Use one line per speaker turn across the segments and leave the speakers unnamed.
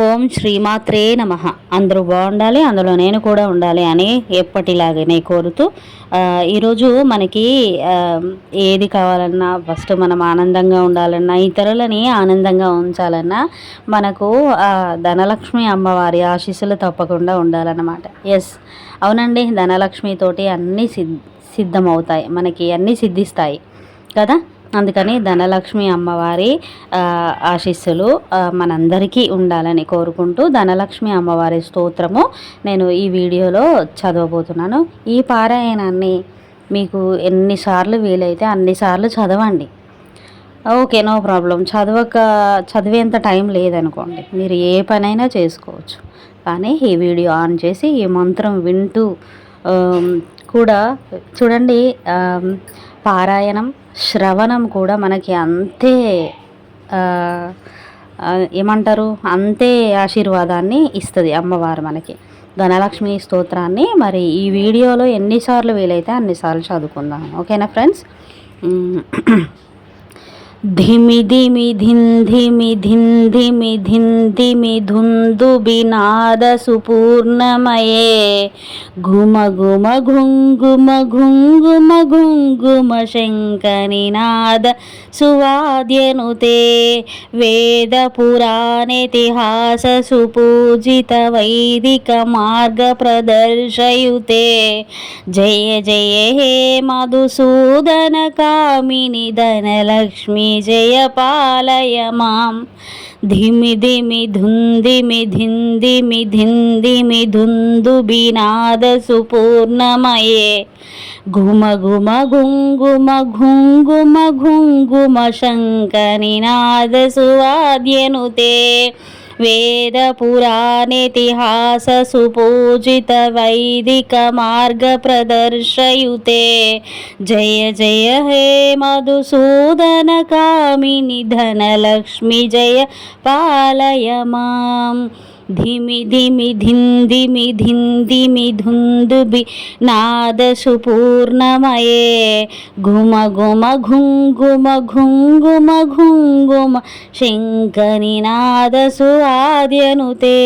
ఓం శ్రీమాత్రే నమ. అందరూ బాగుండాలి అందులో నేను కూడా ఉండాలి అని ఎప్పటిలాగనే కోరుతూ ఈరోజు మనకి ఏది కావాలన్నా ఫస్ట్ మనం ఆనందంగా ఉండాలన్నా ఇతరులని ఆనందంగా ఉంచాలన్నా మనకు ధనలక్ష్మి అమ్మవారి ఆశీస్సులు తప్పకుండా ఉండాలన్నమాట. ఎస్ అవునండి ధనలక్ష్మితోటి అన్నీ సిద్ సిద్ధమవుతాయి. మనకి అన్నీ సిద్ధిస్తాయి. కదా? అందుకని ధనలక్ష్మి అమ్మవారి ఆశీస్సులు మనందరికీ ఉండాలని కోరుకుంటూ ధనలక్ష్మి అమ్మవారి స్తోత్రము నేను ఈ వీడియోలో చదవబోతున్నాను. ఈ పారాయణాన్ని మీకు ఎన్నిసార్లు వీలైతే అన్నిసార్లు చదవండి. Okay no problem. చదవక చదివేంత టైం లేదనుకోండి. మీరు ఏ పనైనా చేసుకోవచ్చు. కానీ ఈ వీడియో ఆన్ చేసి ఈ మంత్రం వింటూ కూడా చూడండి పారాయణం శ్రవణం కూడా మనకి అంతే ఏమంటారు? అంతే ఆశీర్వాదాన్ని ఇస్తుంది అమ్మవారు మనకి. ధనలక్ష్మి స్తోత్రాన్ని మరి ఈ వీడియోలో ఎన్నిసార్లు వీలైతే అన్నిసార్లు చదువుకుందాం. ఓకేనా ఫ్రెండ్స్? ధిమి ధిమి ధిన్ ధిమి ధిన్ ధిమి ధిన్ ధిమి ధుందు బినాద సుపూర్ణమయే ఘుమ ఘుమ ఘుంగుమ ఘుంగుమ ఘుంగుమ శంకనినాద సువాద్యనుతే వేద పురాణేతిహాస సుపూజిత వైదిక మార్గ ప్రదర్శయుతే జయ జయ హే మధుసూదన కామిని ధనలక్ష్మి జయ పాలయ మాం ధిమి ధిమి ధుందిమి ధిందిమి ధిందిమి ధుందు బినాద సుపూర్ణమయే. ఘుమ ఘుమ ఘుంగుమ ఘుంగుమ ఘుంగుమ శంకనినాద సువాద్యనుతే. వేద పురాణేతిహాస సుపూజిత వైదిక మార్గ ప్రదర్శయుతే జయ జయ హే మధుసూదన కామిని ధనలక్ష్మి జయ పాలయ మాం ధిమి ధిమి ధిందిమి ధిందిమి ధుందుబి నాద సుపూర్ణమయే ఘుమ ఘుమ ఘుంగుమ ఘుంగుమ ఘుంగుమ శంకనినాద సువాద్యనుతే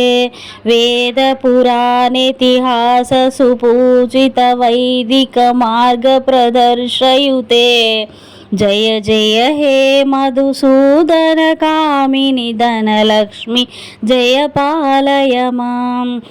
జయ జయ హే మధుసూదన కామిని ధనలక్ష్మి జయ పాలయ మాం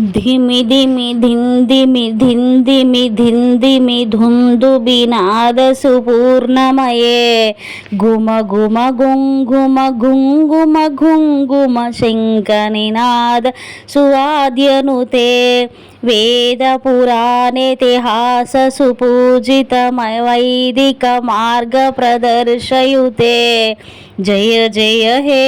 ధిమి ధిమి ధిందిమి ధిందిమి ధిందిమి ధుందు బినాద సుపూర్ణమయే. గుమ గుమ గుంగుమ గుంగుమ గుంగుమ శంకనినాద సువాద్యనుతే. వేద పురాణేతిహాస సుపూజిత వైదిక మార్గ ప్రదర్శయుతే జయ జయ హే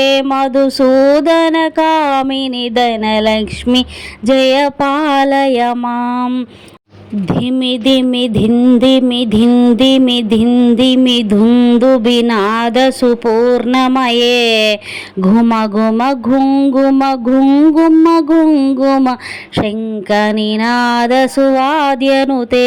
మధుసూదన ధిమి ధిమి ధిందిమి ధిందిమి ధిందిమి ధుందు బినాద సుపూర్ణమయే ఘుమ ఘుమ ఘుంగుమ ఘుంగుమ ఘుంగుమ శంఖ నినాద సువాద్యనుతే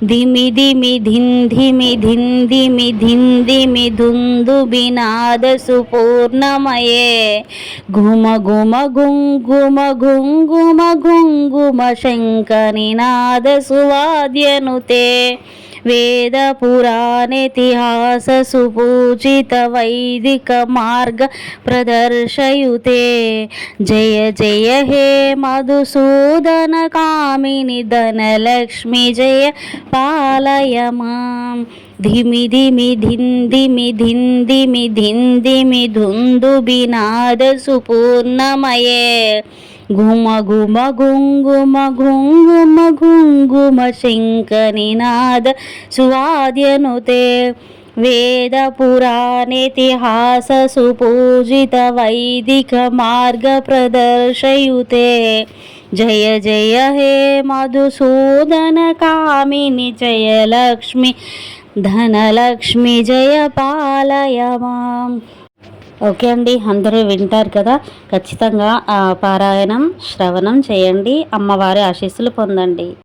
హే మధుసూదన కామిని ధనలక్ష్మి జయ పాలయ మాం ధిమి ధిమి ధిన్ ధిమి ధిన్ ధిమి ధుందు బినాద సుపూర్ణమయే ఘుమ ఘుమ గుంగుమ గుంగుమ ఘుంగుమ శంకనినాద సువాద్యనుతే వేద పురాణేతిహాస సుపూజిత వైదిక మార్గ ప్రదర్శయుతే జయ జయ హే మధుసూదన కామిని ధనలక్ష్మి జయ పాలయ మాం ధిమి ధిమి ధిందిమి ధిందిమి ధిందిమి ధుందు బినాద సుపూర్ణమయే ఘుమ ఘుమ గుంగుమ ఘుంగుమ ఘుంగుమ శంకనినాద సువాద్యనుతే వేద పురాణేతిహాస సుపూజిత వైదిక మార్గ ప్రదర్శయుతే జయ జయ హే మధుసూదన కామిని జయ ఓకే అండి అందరూ వింటారు కదా. ఖచ్చితంగా పారాయణం శ్రవణం చేయండి. అమ్మవారి ఆశీస్సులు పొందండి.